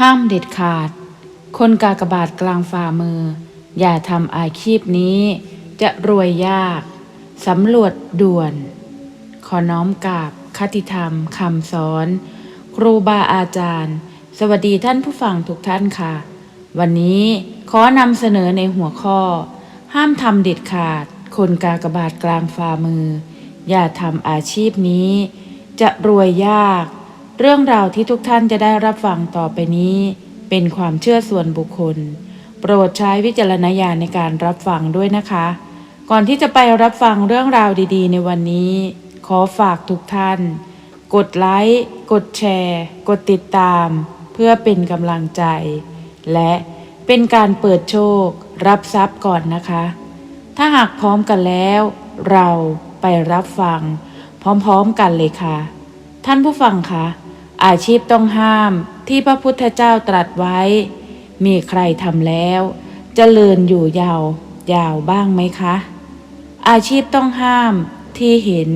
ห้ามเด็ดขาด คนกากบาทกลางฝ่ามือ อย่าทำอาชีพนี้ จะรวยยากสำรวจด่วน ขอน้อมกราบคติธรรมคำสอน ครูบาอาจารย์ สวัสดีท่านผู้ฟังทุกท่านค่ะ วันนี้ขอนำเสนอในหัวข้อ ห้ามทำเด็ดขาด คนกากบาทกลางฝ่ามือ อย่าทำอาชีพนี้ จะรวยยาก เรื่องราวที่ทุกท่านจะได้รับฟังต่อไปนี้ เป็นความเชื่อส่วนบุคคล โปรดใช้วิจารณญาณในการรับฟังด้วยนะคะ ก่อนที่จะไปรับฟังเรื่องราวดีๆ ในวันนี้ ขอฝากทุกท่าน กดไลค์ กดแชร์ กดติดตาม เพื่อเป็นกำลังใจ และเป็นการเปิดโชครับทรัพย์ก่อนนะคะ ถ้าหากพร้อมกันแล้ว เราไปรับฟัง พร้อมๆกันเลยค่ะ ท่านผู้ฟังคะ อาชีพต้องห้ามที่พระพุทธเจ้าตรัสไว้ มีใครทำแล้วจเจริญอยู่ยาว ยาวบ้างไหมคะ อาชีพต้องห้ามที่เห็น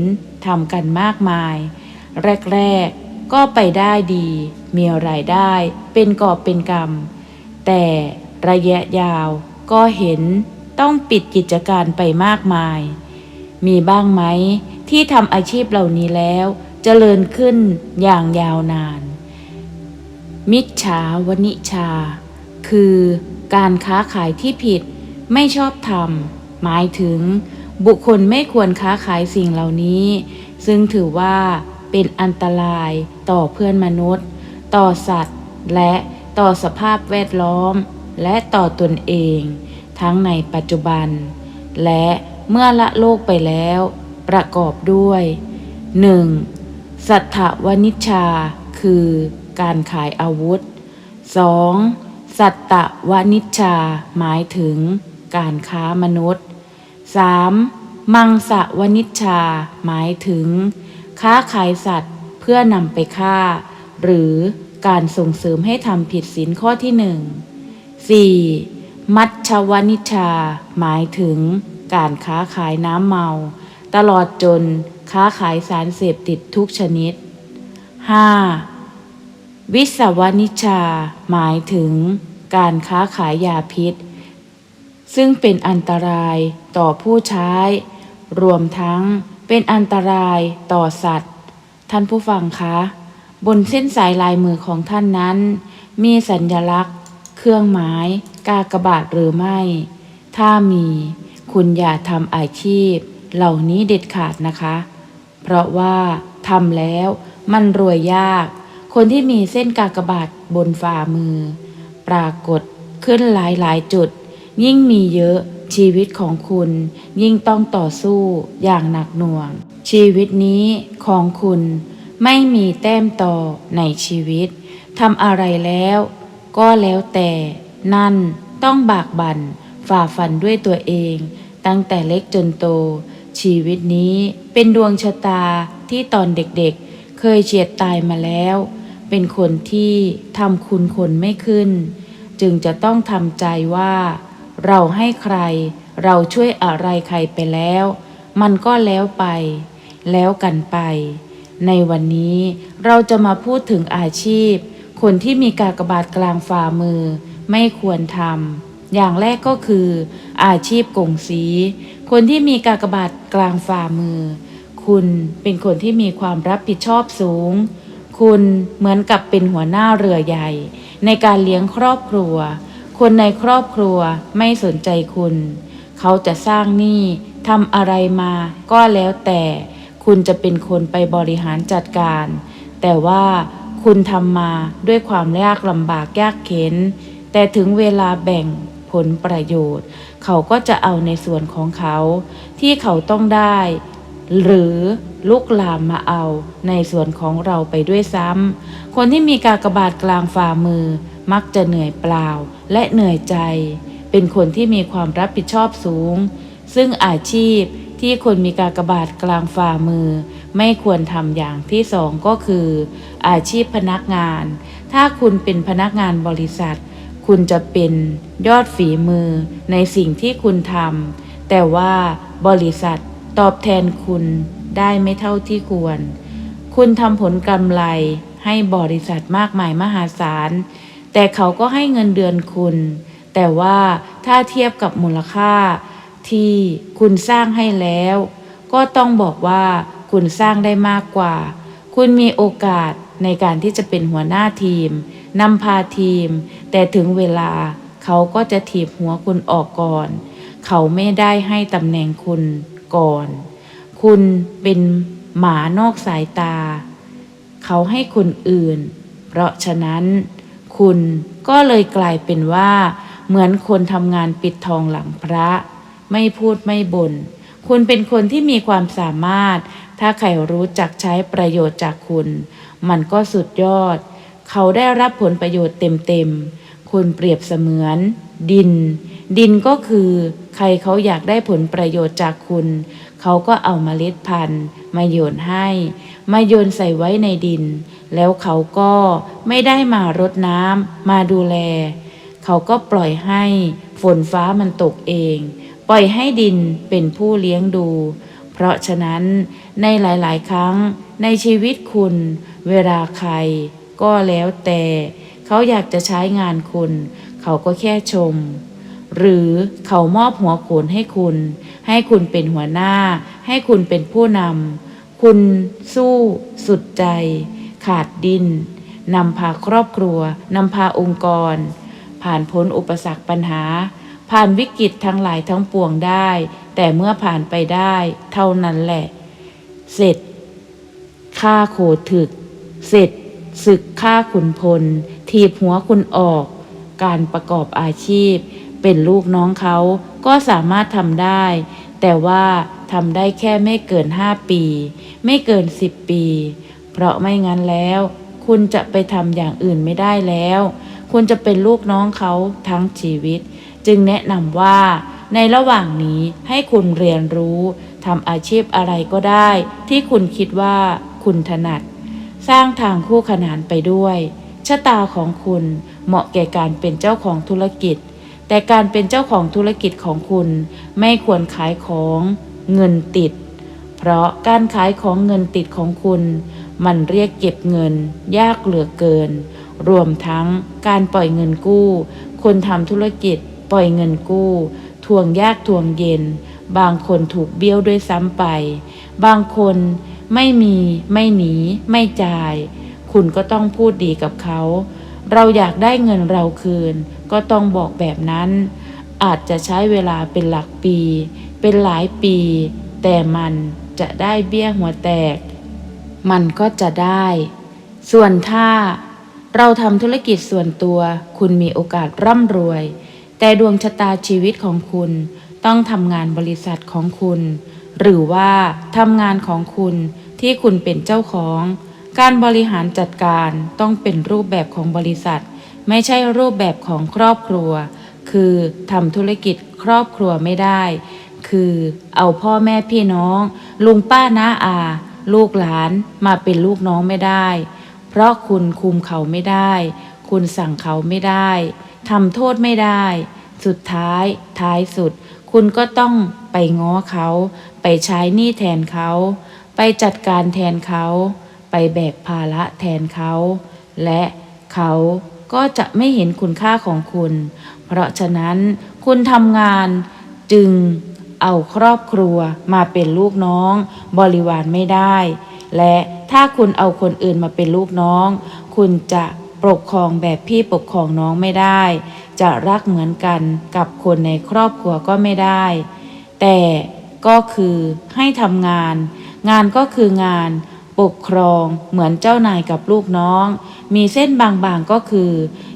ทำกันมากมาย แรก ๆ ก็ไปได้ดี มีรายได้เป็นกอบเป็นกำแต่ระยะยาวก็เห็นต้องปิดกิจการไปมากมาย มีบ้างไหมที่ทำอาชีพเหล่านี้แล้ว จริญขึ้นอย่างยาวนาน มิจฉาวนิชา คือการค้าขายที่ผิดไม่ชอบธรรม หมายถึง บุคคลไม่ควรค้าขายสิ่งเหล่านี้ ซึ่งถือว่าเป็นอันตรายต่อเพื่อนมนุษย์ ต่อสัตว์ และต่อสภาพแวดล้อม และต่อตนเอง ทั้งในปัจจุบัน และเมื่อละโลกไปแล้ว ประกอบด้วย 1. สัทธวนิชา คือการขายอาวุธ 2. สัตตวนิชา หมายถึงการค้ามนุษย์ 3. มังสวนิชา หมายถึง ค้าขายสัตว์เพื่อนำไปฆ่า หรือการส่งเสริมให้ทำผิดศีลข้อที่หนึ่ง 4. มัชชวนิชา หมายถึง การค้าขายน้ำเมา ตลอดจนค้าขายสารเสพติดทุกชนิด 5. วิสวนิชา หมายถึงการค้าขายยาพิษ ซึ่งเป็นอันตรายต่อผู้ใช้ รวมทั้งเป็นอันตรายต่อสัตว์ ท่านผู้ฟังคะ บนเส้นสายลายมือของท่านนั้น มีสัญลักษณ์ เครื่องหมาย กากบาทหรือไม่ ถ้ามี คุณอย่าทำอาชีพ เหล่านี้เด็ดขาดนะคะ เพราะว่าทำแล้วมันรวยยาก คนที่มีเส้นกากบาทบนฝ่ามือ ปรากฏขึ้นหลายหลายจุด ยิ่งมีเยอะชีวิตของคุณยิ่งต้องต่อสู้อย่างหนักหน่วง ชีวิตนี้ของคุณไม่มีแต้มต่อในชีวิตทำอะไรแล้วก็แล้วแต่นั่นต้องบากบัน่นฝ่าฟันด้วยตัวเอง ตั้งแต่เล็กจนโต ชีวิตนี้เป็นดวงชะตาที่ตอนเด็กๆ เคยเฉียดตายมาแล้ว เป็นคนที่ทำคุณคนไม่ขึ้น จึงจะต้องทำใจว่า เราให้ใคร เราช่วยอะไรใครไปแล้ว มันก็แล้วไป แล้วกันไป ในวันนี้เราจะมาพูดถึงอาชีพ คนที่มีกากบาทกลางฝ่ามือ ไม่ควรทำอย่างแรกก็คือ อาชีพกงสี คนที่มีกากบาทกลางฝ่ามือ คุณเป็นคนที่มีความรับผิดชอบสูง คุณเหมือนกับเป็นหัวหน้าเรือใหญ่ ในการเลี้ยงครอบครัว คนในครอบครัวไม่สนใจคุณ เขาจะสร้างหนี้ทำอะไรมาก็แล้วแต่ คุณจะเป็นคนไปบริหารจัดการ แต่ว่าคุณทำมาด้วยความยากลำบากยากเข็น แต่ถึงเวลาแบ่ง ผลประโยชน์ เขาก็จะเอาในส่วนของเขา ที่เขาต้องได้ หรือลุกลามมาเอาในส่วนของเราไปด้วยซ้ำคนที่มีกากบาทกลางฝ่ามือ มักจะเหนื่อยเปล่าและเหนื่อยใจ เป็นคนที่มีความรับผิดชอบสูง ซึ่งอาชีพที่คนมีกากบาทกลางฝ่ามือ ไม่ควรทำอย่างที่สองก็คือ อาชีพพนักงาน ถ้าคุณเป็นพนักงานบริษัท คุณจะเป็นยอดฝีมือในสิ่งที่คุณทำแต่ว่าบริษัทตอบแทนคุณได้ไม่เท่าที่ควร คุณทำผลกำไรให้บริษัทมากมายมหาศาล แต่เขาก็ให้เงินเดือนคุณ แต่ว่าถ้าเทียบกับมูลค่าที่คุณสร้างให้แล้ว ก็ต้องบอกว่าคุณสร้างได้มากกว่า คุณมีโอกาสในการที่จะเป็นหัวหน้าทีม นำพาทีม แต่ถึงเวลาเขาก็จะถีบหัวคุณออกก่อน เขาไม่ได้ให้ตำแหน่งคุณก่อน คุณเป็นหมานอกสายตา เขาให้คนอื่น เพราะฉะนั้น คุณก็เลยกลายเป็นว่า เหมือนคนทำงานปิดทองหลังพระ ไม่พูดไม่บน่นคุณเป็นคนที่มีความสามารถ ถ้าใครรู้จักใช้ประโยชน์จากคุณ มันก็สุดยอด เขาได้รับผลประโยชน์เต็มๆคุณเปรียบเสมือน ดิน ดินก็คือใครเขาอยากได้ผลประโยชน์จากคุณ เขาก็เอาเมล็ดพันธุ์ มาโยนให้ มาโยนใส่ไว้ในดิน แล้วเขาก็ไม่ได้มารดน้ำมาดูแล เขาก็ปล่อยให้ฝนฟ้ามันตกเอง ปล่อยให้ดินเป็นผู้เลี้ยงดู เพราะฉะนั้นในหลาย ๆ ครั้งในชีวิตคุณ เวลาใคร ก็แล้วแต่เขาอยากจะใช้งานคุณ เขาก็แค่ชม หรือเขามอบหัวโขนให้คุณ ให้คุณเป็นหัวหน้า ให้คุณเป็นผู้นำคุณสู้ สุดใจ ขาดดินนำพาครอบครัวนำพาองค์กร ผ่านพ้นอุปสรรคปัญหา ผ่านวิกฤตทั้งหลายทั้งปวงได้ แต่เมื่อผ่านไปได้ เท่านั้นแหละ เสร็จฆ่าโขถึก เสร็จ ศึกฆ่าขุนพลทีบหัวคุณออก การประกอบอาชีพ เป็นลูกน้องเขาก็สามารถทำได้ แต่ว่าทำได้แค่ไม่เกินห้าปี ไม่เกินสิบปี เพราะไม่งั้นแล้ว คุณจะไปทำอย่างอื่นไม่ได้แล้ว คุณจะเป็นลูกน้องเขาทั้งชีวิต จึงแนะนำว่า ในระหว่างนี้ให้คุณเรียนรู้ทำอาชีพอะไรก็ได้ ที่คุณคิดว่าคุณถนัด สร้างทางคู่ขนานไปด้วย ชะตาของคุณเหมาะแก่การเป็นเจ้าของธุรกิจ แต่การเป็นเจ้าของธุรกิจของคุณไม่ควรขายของเงินติด เพราะการขายของเงินติดของคุณ มันเรียกเก็บเงิน ยากเหลือเกิน รวมทั้งการปล่อยเงินกู้ คนทำธุรกิจปล่อยเงินกู้ทวงยากทวงเย็น บางคนถูกเบี้ยวด้วยซ้ำไป บางคน ไม่มีไม่หนี ไม่จ่าย คุณก็ต้องพูดดีกับเขา เราอยากได้เงินเราคืน ก็ต้องบอกแบบนั้น อาจจะใช้เวลาเป็นหลักปี เป็นหลายปี แต่มันจะได้เบี้ยหัวแตก มันก็จะได้ ส่วนถ้า เราทำธุรกิจส่วนตัว คุณมีโอกาสร่ำรวย แต่ดวงชะตาชีวิตของคุณต้องทำงานบริษัทของคุณ หรือว่าทำงานของคุณ ที่คุณเป็นเจ้าของ การบริหารจัดการต้องเป็นรูปแบบของบริษัท ไม่ใช่รูปแบบของครอบครัว คือทำธุรกิจครอบครัวไม่ได้ คือเอาพ่อแม่พี่น้อง ลุงป้าน้าอา ลูกหลานมาเป็นลูกน้องไม่ได้ เพราะคุณคุมเขาไม่ได้ คุณสั่งเขาไม่ได้ทำโทษไม่ได้ สุดท้ายท้ายสุด คุณก็ต้องไปง้อเขา ไปใช้หนี้แทนเขา ไปจัดการแทนเขา ไปแบกภาระแทนเขา และเขาก็จะไม่เห็นคุณค่าของคุณ เพราะฉะนั้นคุณทำงานจึงเอาครอบครัวมาเป็นลูกน้อง บริวารไม่ได้ และถ้าคุณเอาคนอื่นมาเป็นลูกน้อง คุณจะปกครองแบบพี่ปกครองน้องไม่ได้ จะรักเหมือนกันกับคนในครอบครัวก็ไม่ได้ แต่ก็คือให้ทำงาน งานก็คืองาน ปกครอง เหมือนเจ้านายกับลูกน้อง มีเส้นบางๆก็คือ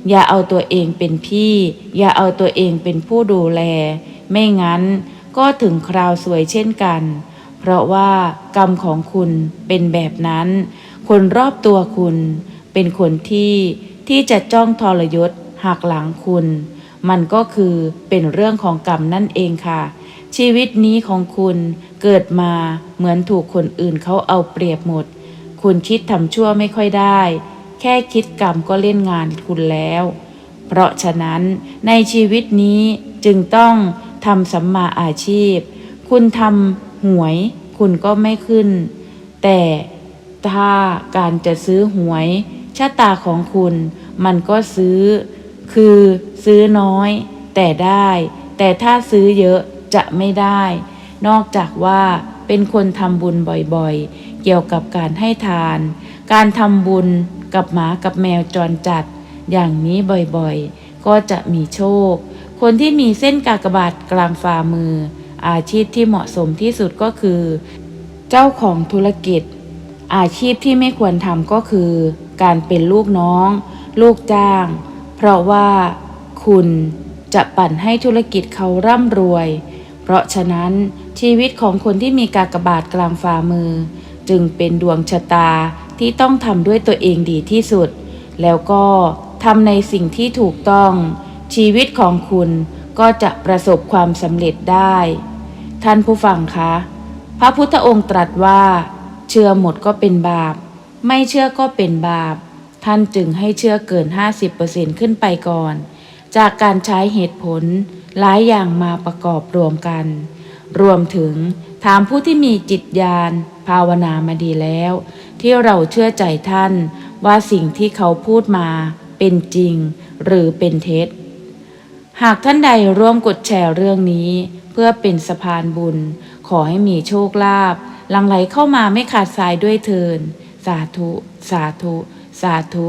อย่าเอาตัวเองเป็นพี่ อย่าเอาตัวเองเป็นผู้ดูแล ไม่งั้นก็ถึงคราวสวยเช่นกัน เพราะว่ากรรมของคุณเป็นแบบนั้น คนรอบตัวคุณ เป็นคนที่ที่จะจ้องทรยศหักหลังคุณ มันก็คือเป็นเรื่องของกรรมนั่นเองค่ะ ชีวิตนี้ของคุณเกิดมาเหมือนถูกคนอื่นเขาเอาเปรียบหมด คุณคิดทำชั่วไม่ค่อยได้ แค่คิดกรรมก็เล่นงานคุณแล้ว เพราะฉะนั้นในชีวิตนี้จึงต้องทำสัมมาอาชีพ คุณทำหวยคุณก็ไม่ขึ้น แต่ถ้าการจะซื้อหวยชะตาของคุณมันก็ซื้อ คือซื้อน้อย แต่ได้ แต่ถ้าซื้อเยอะ จะไม่ได้ นอกจากว่าเป็นคนทำบุญบ่อยๆ เกี่ยวกับการให้ทาน การทำบุญกับหมากับแมวจรจัด อย่างนี้บ่อยๆ ก็จะมีโชค คนที่มีเส้นกากบาทกลางฝ่ามือ อาชีพที่เหมาะสมที่สุดก็คือ เจ้าของธุรกิจ อาชีพที่ไม่ควรทำก็คือ การเป็นลูกน้อง ลูกจ้าง เพราะว่าคุณจะปั่นให้ธุรกิจเขาร่ำรวย เพราะฉะนั้นชีวิตของคนที่มีกากบาทกลางฝ่ามือ จึงเป็นดวงชะตาที่ต้องทำด้วยตัวเองดีที่สุด แล้วก็ทำในสิ่งที่ถูกต้อง ชีวิตของคุณก็จะประสบความสำเร็จได้ ท่านผู้ฟังคะ พระพุทธองค์ตรัสว่า เชื่อหมดก็เป็นบาป ไม่เชื่อก็เป็นบาป ท่านจึงให้เชื่อเกิน 50%ขึ้นไปก่อน จากการใช้เหตุผลหลายอย่างมาประกอบรวมกัน รวมถึงถามผู้ที่มีจิตญาณภาวนามาดีแล้ว ที่เราเชื่อใจท่านว่าสิ่งที่เขาพูดมาเป็นจริงหรือเป็นเท็จ หากท่านใดร่วมกดแชร์เรื่องนี้ เพื่อเป็นสะพานบุญ ขอให้มีโชคลาภหลังไหลเข้ามาไม่ขาดสายด้วยเทิน สาธุ สาธุ สาธุ